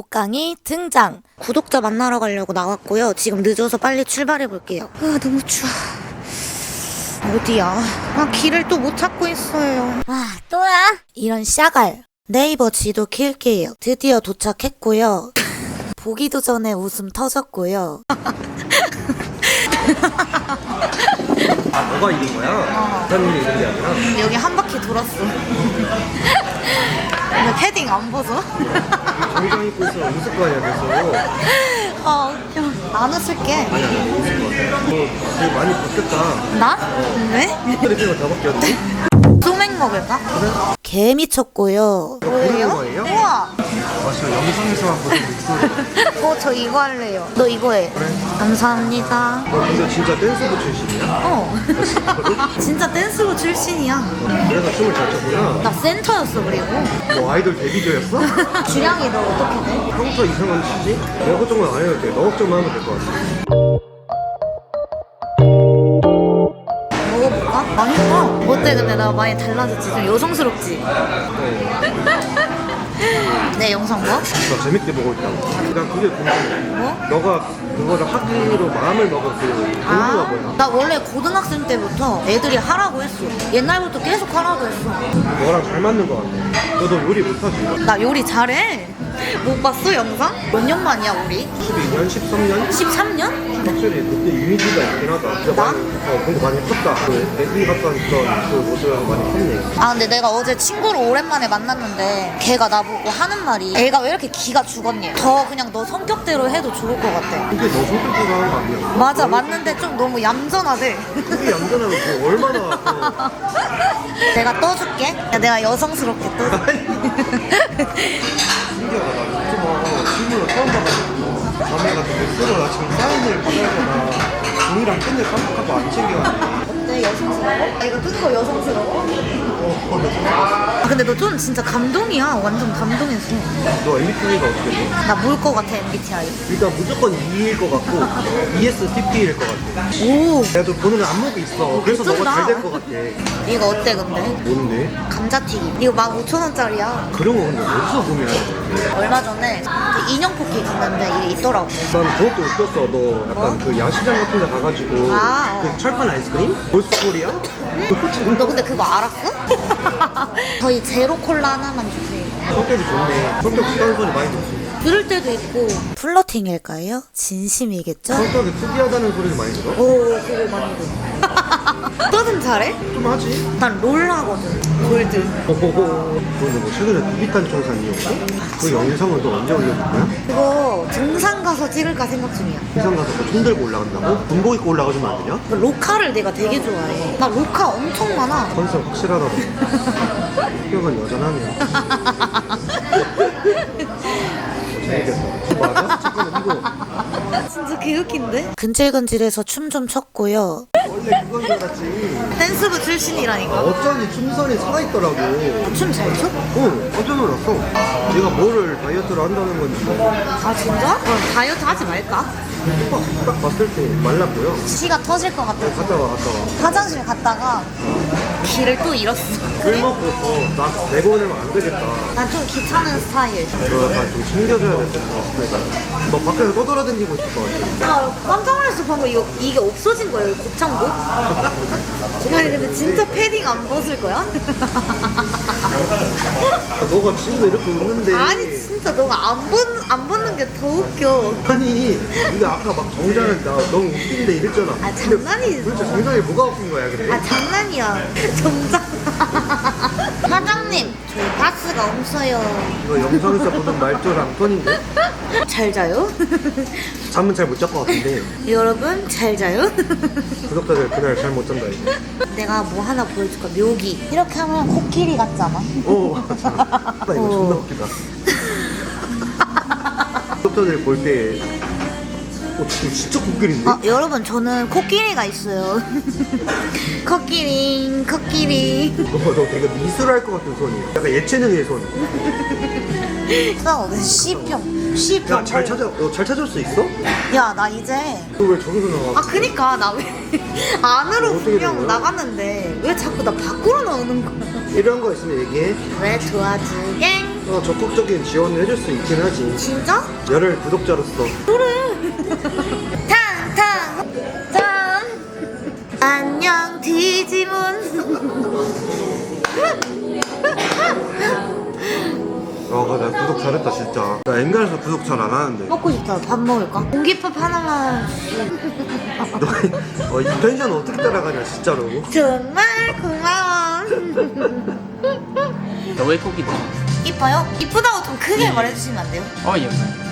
복강이 등장. 구독자 만나러 가려고 나왔고요. 지금 늦어서 빨리 출발해 볼게요. 아 너무 추워. 어디야? 아 길을 또 못 찾고 있어요. 아 또야? 이런 싸갈. 네이버 지도 킬게요. 드디어 도착했고요. 보기도 전에 웃음 터졌고요. 아, 너가 이긴 거야? 부사님이 이긴 게 아니라? 여기 한 바퀴 돌았어. 근데 패딩 안 벗어? 정장 입고 있으면 웃을 거 아니야, 그래서. 아 웃겨. 안 웃을게. 아니, 아니, 웃을 거 같아. 너 되게 많이 바뀌었다. 나? 왜? 스트레스가 다 바뀌었네? 소맥 먹을까? 개 미쳤고요. 부르는 거예요? 아, 저 영상에서만 보는 목소리. 어, 저 이거 할래요. 너 이거 해. 그래. 감사합니다. 너 근데 진짜 댄스부 출신이야? 어. 진짜 댄스부 출신이야. 그래서 춤을 잘 췄구나. 나 센터였어, 그리고. 뭐 아이돌 데뷔조였어? 주량이 너 어떻게 돼? 형부터 이상한 짓지? 내가 걱정은 안 해도 돼. 너 걱정만 하면 될 것 같아. 먹어볼까? 맛있다. 어때, 근데 나 많이 달라졌지? 좀 여성스럽지? 내 영상 뭐? 너 재밌게 보고 있다고. 난 그게 궁금해. 뭐? 너가 그거를 하기로 마음을 동기가 아, 뭐야? 나 원래 고등학생 때부터 애들이 하라고 했어. 옛날부터 계속 하라고 했어. 너랑 잘 맞는 것 같아. 너도 요리 못하지? 나 요리 잘해. 못 봤어, 영상? 몇 년 만이야, 우리? 12년, 13년? 13년? 확실히 그때 이미지가 있긴 하다. 진짜 나? 많이, 어, 근데 많이 컸다. 그 애기 같던 그런 그 모습이랑 많이 컸네. 아 근데 내가 어제 친구를 오랜만에 만났는데 걔가 나보고 하는 말이 애가 왜 이렇게 기가 죽었니? 더 그냥 너 성격대로 해도 좋을 것 같아 근데 너 성격대로 하는 거 아니야? 맞아 맞는데 좀 너무 얌전하대 그게 얌전하면 그 얼마나 그 내가 떠줄게 야, 내가 여성스럽게 떠줄게 신기하다. 나 유튜버 실물로 처음 봐가지고 밤에 같은 데 쓰러 나 지금 사인을 받아야 종이랑 펜을 깜빡하고 안 챙겨가지고 어때 여성스러워? 아, 이거 뜬거 여성스러워? 어, 아 근데 너 좀 진짜 감동이야 완전 감동했어 너 MBTI가 어떻게 돼? 나물거 같아 MBTI 일단 무조건 E일 것 같고 ESTP일 것 같아. 오 그래도 보는 안목이 있어. 그래서 너가. 잘 될 것 같아. 이거 어때 근데? 뭔데? 감자튀김 이거 15,000원짜리야 그런 거 근데 어디서 구매해야 돼? 얼마 전에 그 인형 포켓 있는데 이게 있더라고 난 그것도 웃겼어. 너 약간 그 야시장 같은 데 가가지고 뭐? 아, 어. 그 철판 아이스크림? 볼스코리아? 너 근데 그거 알았어? 저희 제로 콜라 하나만 주세요. 성격이 좋네. 성격 소리 많이 들었어. 들을 때도 있고. 플러팅일까요? 진심이겠죠? 성격이 특이하다는 소리를 많이 들어? 오, 그거 많이 들어. 너는 잘해? 좀 하지. 난 롤 하거든. 골드. 호호호. 근데 뭐 최근에 비비탄 청산이었고? 그 영상을 또 언제 올려줄 거야? 그거 등산 가서 찍을까 생각 중이야. 부산 가서 뭐총 들고 올라간다고? 군복 입고 올라가주면 안 되냐? 그 로카를 내가 되게 좋아해. 나 로카 엄청 많아. 컨셉 확실하다. 성격은 여전하네. 재밌겠다. 맞아? 잠깐만 이거 진짜 개웃긴데? 근질근질해서 춤 좀 췄고요. 원래 그건 줄 알았지. 댄스부 출신이라니까. 어쩐지 춤선이 살아있더라고. 춤 잘 춰? 어, 깜짝 놀랐어. 내가 뭐를 다이어트를 한다는 건지 아, 진짜? 그럼 다이어트 하지 말까? 딱, 딱 봤을 때 말라 보여. 치가 터질 것 같아서. 갔다 와, 갔다 와. 화장실 갔다가 길을 또 잃었어. 술 먹고 어, 나 내 보내면 안 되겠다. 난 좀 귀찮은 스타일. 너 약간 좀 챙겨줘야 될 것 같아. 너 밖에서 떠돌아다니고 있을 것 같아. 아, 깜짝 놀랐어. 방금 이거, 이게 없어진 거예요, 곱창고? 아니, 근데 진짜 패딩 안 벗을 거야? 아, 너가 지금 이렇게 웃는데. 아니, 진짜 너가 안, 벗, 안 벗는 게 더 웃겨. 아니, 네가 아까 막 정장을 나 너무 웃긴데 이랬잖아. 아, 장난이지. 도대체 정장이 뭐가 웃긴 거야, 근데? 아, 장난이야. 정작. 사장님, 저희 가스가 없어요. 너 영상에서 보던 말투랑 톤인데? 잘 자요? 잠은 잘 못 잘 것 같은데. 여러분, 잘 자요? 구독자들 그날 잘 못 잔다, 이제. 내가 뭐 하나 보여줄까? 묘기. 이렇게 하면 코끼리 같잖아. 오, 맞아. 나 이거 존나 웃기다. 구독자들 볼 때, 어, 지금 진짜 코끼리인데? 아, 여러분, 저는 코끼리가 있어요. 코끼리, 코끼리. 너, 너 되게 미술할 것 같은 손이야. 약간 예체능의 손. 나 C평. C평. 야, 잘 찾아, 너 잘 찾을 수 있어? 야, 나 이제. 너 왜 저기서 나와? 아, 그니까, 나 왜. 안으로 어떻게 된 분명 거야? 나갔는데, 왜 자꾸 나 밖으로 나오는 거야? 이런 거 있으면 얘기해. 왜 도와주게? 어, 적극적인 지원을 해줄 수 있긴 하지. 진짜? 열혈 구독자로서. 탕탕 탕 안녕 디지몬 아, 나 구독 잘했다, 진짜. 나 엔간해서 구독 잘 안 하는데. 먹고 싶다 밥 먹을까? 공깃밥 하나만 너, 어, 이 텐션 어떻게 따라가냐, 진짜로. 정말 고마워 너 외국이다. 이뻐요? 이쁘다고 좀 크게 말해주시면 안 돼요? 어, 예.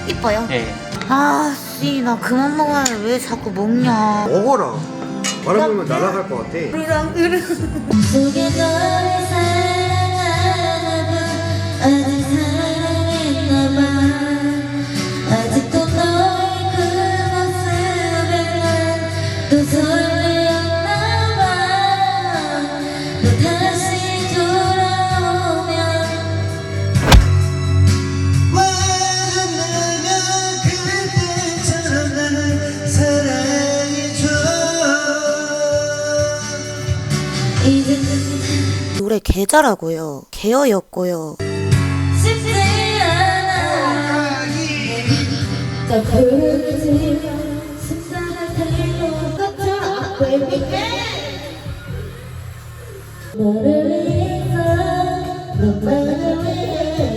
이뻐요? 예. 아 씨 나 그만 먹어야 왜 자꾸 먹냐 먹어라. 말해보면 날아갈 것 같아. 으르렁 으르렁 속에 너를 사랑 개 잘하고요 개어였고요 너를 위해서 너만을 위해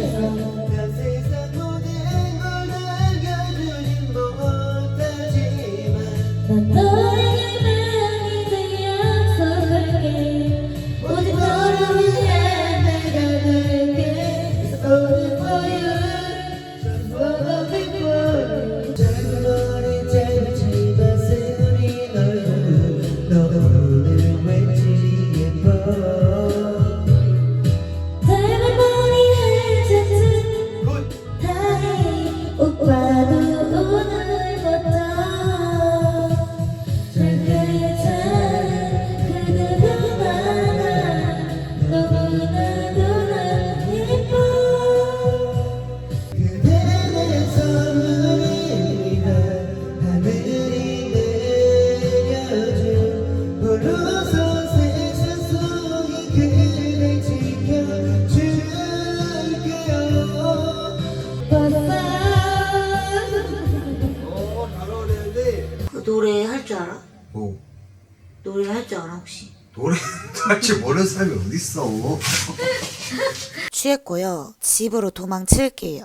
줄 알아? 뭐 노래 할 줄 알아 혹시? 노래 할줄 모르는 사람이 어딨어 취했고요 집으로 도망칠게요